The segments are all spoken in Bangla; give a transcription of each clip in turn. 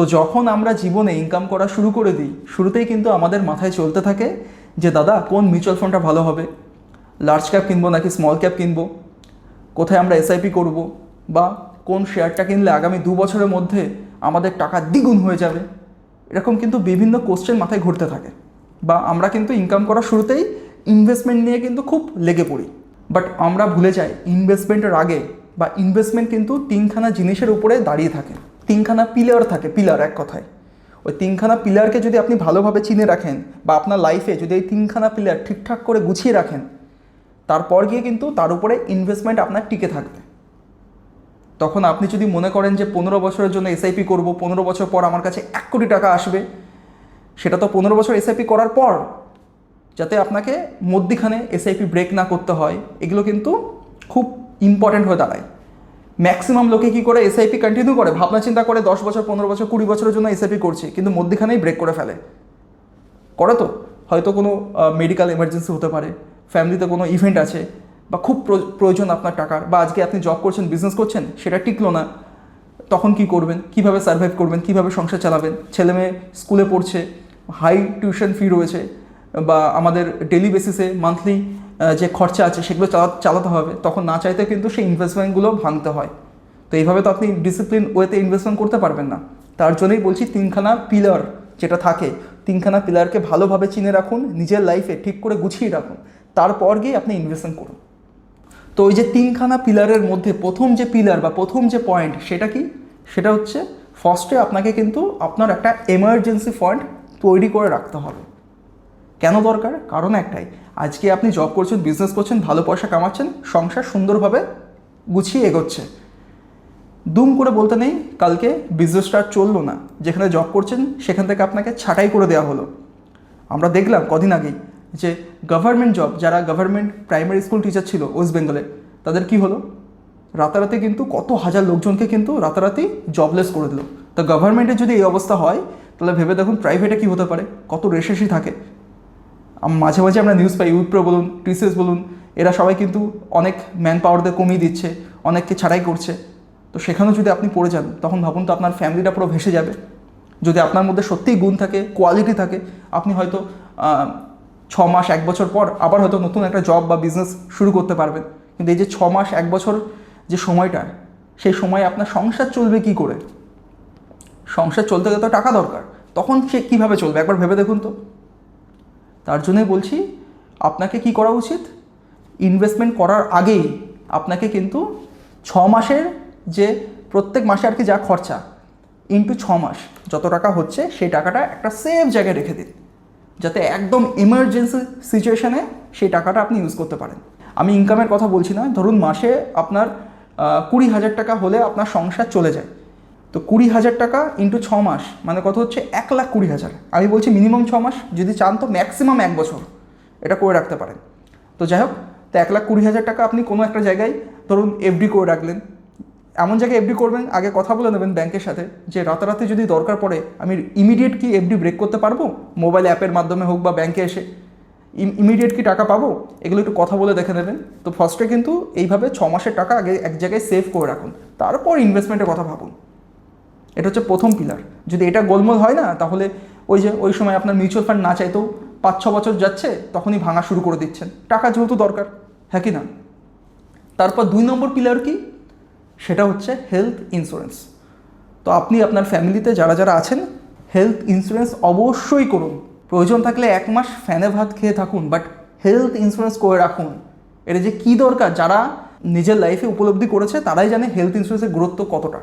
তো যখন আমরা জীবনে ইনকাম করা শুরু করে দিই, শুরুতেই কিন্তু আমাদের মাথায় চলতে থাকে যে, দাদা, কোন মিউচুয়াল ফান্ডটা ভালো হবে? লার্জ ক্যাপ কিনবো নাকি স্মল ক্যাপ কিনবো? কোথায় আমরা এসআইপি করব? বা কোন শেয়ারটা কিনলে আগামী দু বছরের মধ্যে আমাদের টাকা দ্বিগুণ হয়ে যাবে? এরকম কিন্তু বিভিন্ন কোশ্চেন মাথায় ঘুরতে থাকে। বা আমরা কিন্তু ইনকাম করার শুরুতেই ইনভেস্টমেন্ট নিয়ে কিন্তু খুব লেগে পড়ি। বাট আমরা ভুলে যাই ইনভেস্টমেন্টের আগে বা ইনভেস্টমেন্ট কিন্তু তিনখানা জিনিসের উপরে দাঁড়িয়ে থাকে। তিনখানা পিলার থাকে পিলার এক কথায়। ওই তিনখানা পিলারকে যদি আপনি ভালোভাবে চিনে রাখেন বা আপনার লাইফে যদি এই তিনখানা পিলার ঠিকঠাক করে গুছিয়ে রাখেন, তারপর গিয়ে কিন্তু তার উপরে ইনভেস্টমেন্ট আপনার টিকে থাকবে। তখন আপনি যদি মনে করেন যে পনেরো বছরের জন্য এসআইপি করব, পনেরো বছর পর আমার কাছে এক কোটি টাকা আসবে, সেটা তো পনেরো বছর এসআইপি করার পর যাতে আপনাকে মধ্যিখানে এসআইপি ব্রেক না করতে হয়, এগুলো কিন্তু খুব ইম্পর্ট্যান্ট হয়ে দাঁড়ায়। ম্যাক্সিমাম লোকে কী করে এসআইপি কন্টিনিউ করে? ভাবনা চিন্তা করে দশ বছর, পনেরো বছর, কুড়ি বছরের জন্য এসআইপি করছে, কিন্তু মধ্যিখানেই ব্রেক করে ফেলে। করে তো? হয়তো কোনো মেডিকেল এমার্জেন্সি হতে পারে ফ্যামিলিতে কোনো ইভেন্ট আছে, বা খুব প্রয়- প্রয়োজন আপনার টাকার, বা আজকে আপনি জব করছেন বিজনেস করছেন, সেটা টিকলো না, তখন কি করবেন? কীভাবে সার্ভাইভ করবেন? কীভাবে সংসার চালাবেন? ছেলে মেয়ে স্কুলে পড়ছে হাই টিউশন ফি রয়েছে, বা আমাদের ডেলি বেসিসে মান্থলি যে খরচা আছে সেগুলো চালা- চালাতে হবে, তখন না চাইতে কিন্তু সেই ইনভেস্টমেন্টগুলো ভাঙতে হয়। তো এইভাবে তো আপনি ডিসিপ্লিন ওয়েতে ইনভেস্টমেন্ট করতে পারবেন না। তার জন্যই বলছি তিনখানা পিলার যেটা থাকে, তিনখানা পিলারকে ভালোভাবে চিনে রাখুন, নিজের লাইফে ঠিক করে গুছিয়ে রাখুন, তারপর গিয়ে আপনি ইনভেস্টমেন্ট করুন। তো ওই যে তিনখানা পিলারের মধ্যে প্রথম যে পিলার বা প্রথম যে পয়েন্ট সেটা কি? সেটা হচ্ছে ফার্স্টে আপনাকে কিন্তু আপনার একটা এমার্জেন্সি ফান্ড তৈরি করে রাখতে হবে। কেন দরকার? কারণ একটাই, আজকে আপনি জব করছেন বিজনেস করছেন, ভালো পয়সা কামাচ্ছেন, সংসার সুন্দরভাবে গুছিয়ে এগোচ্ছে। দুম করে বলতে নেই, কালকে বিজনেসটা আর চলল না, যেখানে জব করছেন, সেখান থেকে আপনাকে ছাঁটাই করে দেওয়া হলো। আমরা দেখলাম কদিন আগেই যে গভর্নমেন্ট জব যারা গভর্নমেন্ট প্রাইমারি স্কুল টিচার ছিল ওয়েস্ট বেঙ্গলে তাদের কি হলো? রাতারাতি কিন্তু কত হাজার লোকজনকে কিন্তু রাতারাতি জবলেস করে দিল। তো গভর্নমেন্টের যদি এই অবস্থা হয়, তাহলে ভেবে দেখুন প্রাইভেটে কি হতে পারে? কত রেশেসি থাকে। মাঝে মাঝে আমরা নিউজ পাই ইউপ্রো বলুন টিসিএস বলুন, এরা সবাই কিন্তু অনেক ম্যান পাওয়ারদের কমিয়ে দিচ্ছে, অনেককে ছাড়াই করছে। তো সেখানেও যদি আপনি পড়ে যান, তখন ভাবুন তো আপনার ফ্যামিলিটা পুরো ভেসে যাবে। যদি আপনার মধ্যে সত্যিই গুণ থাকে কোয়ালিটি থাকে, আপনি হয়তো ছ মাস, এক বছর পর আবার হয়তো নতুন একটা জব বা বিজনেস শুরু করতে পারবেন। কিন্তু এই যে ছ মাস, এক বছর যে সময়টা, সেই সময় আপনার সংসার চলবে কি করে? সংসার চলতে গেলে তো টাকা দরকার। তখন সে কীভাবে চলবে? একবার ভেবে দেখুন তো। তার জন্যই বলছি, আপনাকে কি করা উচিত? ইনভেস্টমেন্ট করার আগেই আপনাকে কিন্তু ছ মাসের যে প্রত্যেক মাসে আর কি যা খরচা ইন্টু ছ মাস যত টাকা হচ্ছে সেই টাকাটা একটা সেফ জায়গায় রেখে দিন। যাতে একদম ইমার্জেন্সি সিচুয়েশানে সেই টাকাটা আপনি ইউজ করতে পারেন। আমি ইনকামের কথা বলছি না, ধরুন মাসে আপনার কুড়ি হাজার টাকা হলে আপনার সংসার চলে যায়। তো কুড়ি হাজার টাকা ইন্টু ছ মাস মানে কত হচ্ছে? এক লাখ কুড়ি হাজার। আমি বলছি মিনিমাম ছ মাস, যদি চান তো ম্যাক্সিমাম এক বছর। এটা করে রাখতে পারেন। তো যাই হোক, তো এক লাখ কুড়ি হাজার টাকা আপনি কোনো একটা জায়গায় ধরুন এফডি করে রাখলেন। এমন জায়গায় এফডি করবেন, আগে কথা বলে নেবেন ব্যাংকের সাথে যে রাতারাতি যদি দরকার পড়ে, আমি ইমিডিয়েট কি এফডি ব্রেক করতে পারব? মোবাইল অ্যাপের মাধ্যমে হোক বা ব্যাংকে এসে। ইমিডিয়েট কি টাকা পাবো? এগুলো একটু কথা বলে দেখে নেবেন। তো ফার্স্টে কিন্তু এইভাবে ছ মাসের টাকা আগে এক জায়গায় সেভ করে রাখুন। তারপর ইনভেস্টমেন্টের কথা ভাবুন। এটা হচ্ছে প্রথম পিলার যদি এটা গোলমোল হয় না, তাহলে ওই যে, ওই সময় আপনার মিউচুয়াল ফান্ড না চাইতেও পাঁচ, ছ বছর যাচ্ছে, তখনই ভাঙা শুরু করে দিচ্ছেন। টাকা যেহেতু দরকার হ্যাঁ কি না? তারপর দুই নম্বর পিলার কি? সেটা হচ্ছে হেলথ ইন্স্যুরেন্স তো আপনি আপনার ফ্যামিলিতে যারা যারা আছেন হেলথ ইন্স্যুরেন্স অবশ্যই করুন। প্রয়োজন থাকলে এক মাস ফ্যানে ভাত খেয়ে থাকুন বাট হেলথ ইন্স্যুরেন্স করে রাখুন। এটা যে কী দরকার, যারা নিজের লাইফে উপলব্ধি করেছে, তারাই জানে হেলথ ইন্স্যুরেন্সের গুরুত্ব কতটা।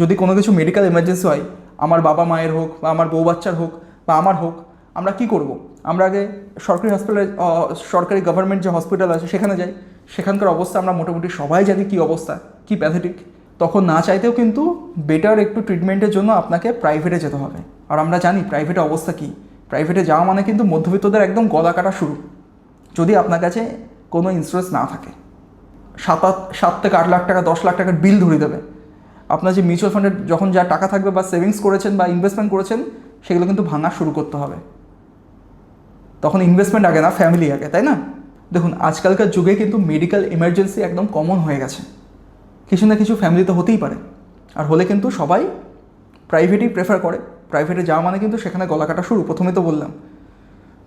যদি কোনো কিছু মেডিকেল এমার্জেন্সি হয়, আমার বাবা মায়ের হোক বা আমার বউ বাচ্চার হোক বা আমার হোক, আমরা কি করব? আমরা আগে সরকারি হসপিটালে সরকারি গভর্নমেন্ট যে হসপিটাল আছে সেখানে যাই। সেখানকার অবস্থা আমরা মোটামুটি সবাই জানি কী অবস্থা, কী প্যাথেটিক তখন না চাইতেও কিন্তু বেটার একটু ট্রিটমেন্টের জন্য আপনাকে প্রাইভেটে যেতে হবে। আর আমরা জানি প্রাইভেটে অবস্থা কী। প্রাইভেটে যাওয়া মানে কিন্তু মধ্যবিত্তদের একদম গলা কাটা শুরু। যদি আপনার কাছে কোনো ইন্স্যুরেন্স না থাকে, সাত সাত থেকে আট লাখ টাকা, দশ লাখ টাকার বিল ধরিয়ে দেবে। আপনার যে মিউচুয়াল ফান্ডে যখন যা টাকা থাকবে বা সেভিংস করেছেন বা ইনভেস্টমেন্ট করেছেন, সেগুলো কিন্তু ভাঙা শুরু করতে হবে। তখন ইনভেস্টমেন্ট আগে না ফ্যামিলি আগে, তাই না? দেখুন, আজকালকার যুগে কিন্তু মেডিকেল এমার্জেন্সি একদম কমন হয়ে গেছে। কিছু না কিছু ফ্যামিলিতে হতেই পারে। আর হলে কিন্তু সবাই প্রাইভেটই প্রেফার করে। প্রাইভেটে যাওয়া মানে কিন্তু সেখানে গলা কাটা শুরু, প্রথমে তো বললাম।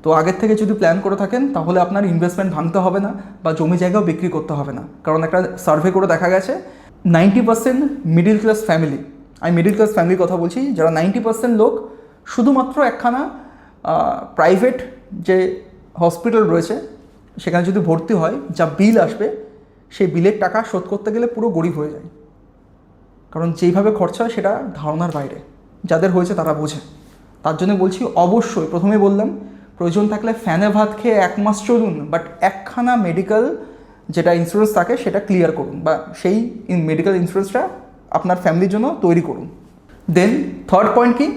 তো আগের থেকে যদি প্ল্যান করে থাকেন, তাহলে আপনার ইনভেস্টমেন্ট ভাঙতে হবে না বা জমি জায়গাও বিক্রি করতে হবে না। কারণ একটা সার্ভে করে দেখা গেছে ninety percent middle class family আমি মিডিল ক্লাস ফ্যামিলির কথা বলছি, যারা নাইনটি পার্সেন্ট লোক, শুধুমাত্র একখানা প্রাইভেট যে হসপিটাল রয়েছে, সেখানে যদি ভর্তি হয়, যা বিল আসবে, সেই বিলের টাকা শোধ করতে গেলে পুরো গরিব হয়ে যায়। কারণ যেইভাবে খরচা হয়, সেটা ধারণার বাইরে। যাদের হয়েছে, তারা বোঝে। তার জন্য বলছি, অবশ্যই প্রথমে বললাম, প্রয়োজন থাকলে ফ্যানে ভাত খেয়ে এক মাস চলুন বাট একখানা মেডিকেল যেটা ইন্স্যুরেন্স থাকে সেটা ক্লিয়ার করুন বা সেই মেডিকেল ইন্স্যুরেন্সটা আপনার ফ্যামিলির জন্য তৈরি করুন। দেন থার্ড পয়েন্ট কি?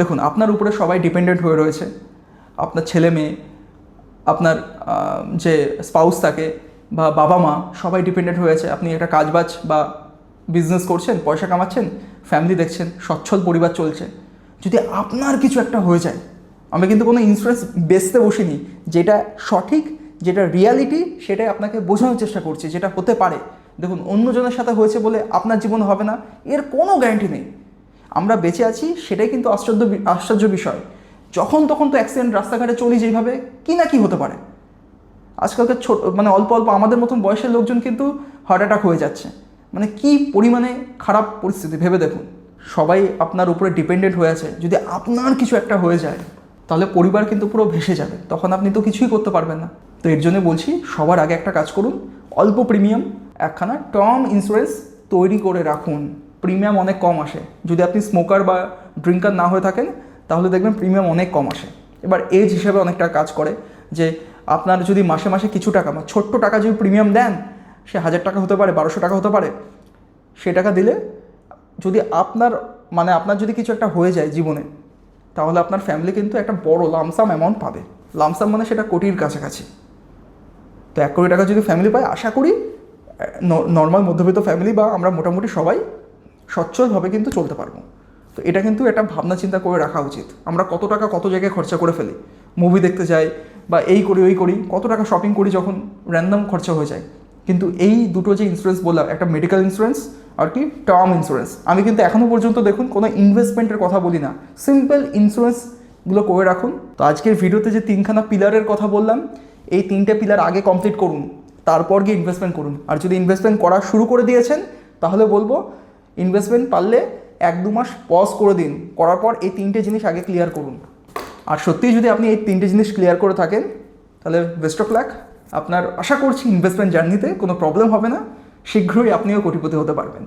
দেখুন, আপনার উপরে সবাই ডিপেন্ডেন্ট হয়ে রয়েছে। আপনার ছেলে মেয়ে, আপনার যে স্পাউস থাকে বা বাবা মা, সবাই ডিপেন্ডেন্ট হয়েছে আপনি একটা কাজবাজ বা বিজনেস করছেন, পয়সা কামাচ্ছেন ফ্যামিলি দেখছেন, সচ্ছল পরিবার চলছে। যদি আপনার কিছু একটা হয়ে যায়, আমি কিন্তু কোনো ইন্স্যুরেন্স বেচতে বসিনি, যেটা সঠিক যেটা রিয়ালিটি সেটাই আপনাকে বোঝানোর চেষ্টা করছি, যেটা হতে পারে। দেখুন, অন্যজনের সাথে হয়েছে বলে আপনার জীবন হবে না, এর কোনো গ্যারান্টি নেই। আমরা বেঁচে আছি, সেটাই কিন্তু আশ্চর্য আশ্চর্য বিষয়। যখন তখন তো অ্যাক্সিডেন্ট রাস্তাঘাটে চলি যেভাবে, কি না কি হতে পারে? আজকালকার ছোট মানে অল্প অল্প আমাদের মতন বয়সের লোকজন কিন্তু হার্ট অ্যাটাক হয়ে যাচ্ছে। মানে কি পরিমাণে খারাপ পরিস্থিতি, ভেবে দেখুন। সবাই আপনার উপরে ডিপেন্ডেন্ট হয়ে আছে। যদি আপনার কিছু একটা হয়ে যায় তাহলে পরিবার কিন্তু পুরো ভেসে যাবে। তখন আপনি তো কিছুই করতে পারবেন না। তো এর জন্য বলছি, সবার আগে একটা কাজ করুন, অল্প প্রিমিয়াম একখানা টার্ম ইন্স্যুরেন্স তৈরি করে রাখুন। প্রিমিয়াম অনেক কম আসে। যদি আপনি স্মোকার বা ড্রিঙ্কার না হয়ে থাকেন, তাহলে দেখবেন প্রিমিয়াম অনেক কম আসে। এবার এজ হিসেবে অনেকটা কাজ করে যে, আপনার যদি মাসে মাসে কিছু টাকা বা ছোট্ট টাকা যদি প্রিমিয়াম দেন, সে হাজার টাকা হতে পারে, বারোশো টাকা হতে পারে, সে টাকা দিলে যদি আপনার মানে আপনার যদি কিছু একটা হয়ে যায় জীবনে তাহলে আপনার ফ্যামিলি কিন্তু একটা বড় লামসাম অ্যামাউন্ট পাবে। লামসাম মানে সেটা কোটির কাছাকাছি। তো এক কোটি টাকা যদি ফ্যামিলি পায়, আশা করি নর্মাল মধ্যবিত্ত ফ্যামিলি বা আমরা মোটামুটি সবাই সচ্ছলভাবে কিন্তু চলতে পারব। তো এটা কিন্তু একটা ভাবনা চিন্তা করে রাখা উচিত। আমরা কত টাকা কত জায়গায় খরচা করে ফেলি। মুভি দেখতে যাই বা এই করি, ওই করি, কত টাকা শপিং করি যখন র্যান্ডম খরচা হয়ে যায়। কিন্তু এই দুটো যে ইন্স্যুরেন্স বললাম, একটা মেডিকেল ইন্স্যুরেন্স আর কি টার্ম ইন্স্যুরেন্স আমি কিন্তু এখনও পর্যন্ত দেখুন কোনো ইনভেস্টমেন্টের কথা বলি না। সিম্পল ইন্স্যুরেন্সগুলো করে রাখুন। তো আজকের ভিডিওতে যে তিনখানা পিলারের কথা বললাম, এই তিনটে পিলার আগে কমপ্লিট করুন, তারপর গিয়ে ইনভেস্টমেন্ট করুন। আর যদি ইনভেস্টমেন্ট করা শুরু করে দিয়েছেন, তাহলে বলব ইনভেস্টমেন্ট পারলে এক দু মাস পজ করে দিন। করার পর এই তিনটে জিনিস আগে ক্লিয়ার করুন। আর সত্যিই যদি আপনি এই তিনটে জিনিস ক্লিয়ার করে থাকেন, তাহলে বেস্ট অফ লাক আপনার আশা করছি ইনভেস্টমেন্ট জার্নিতে কোনো প্রবলেম হবে না। শীঘ্রই আপনিও কোটিপতি হতে পারবেন।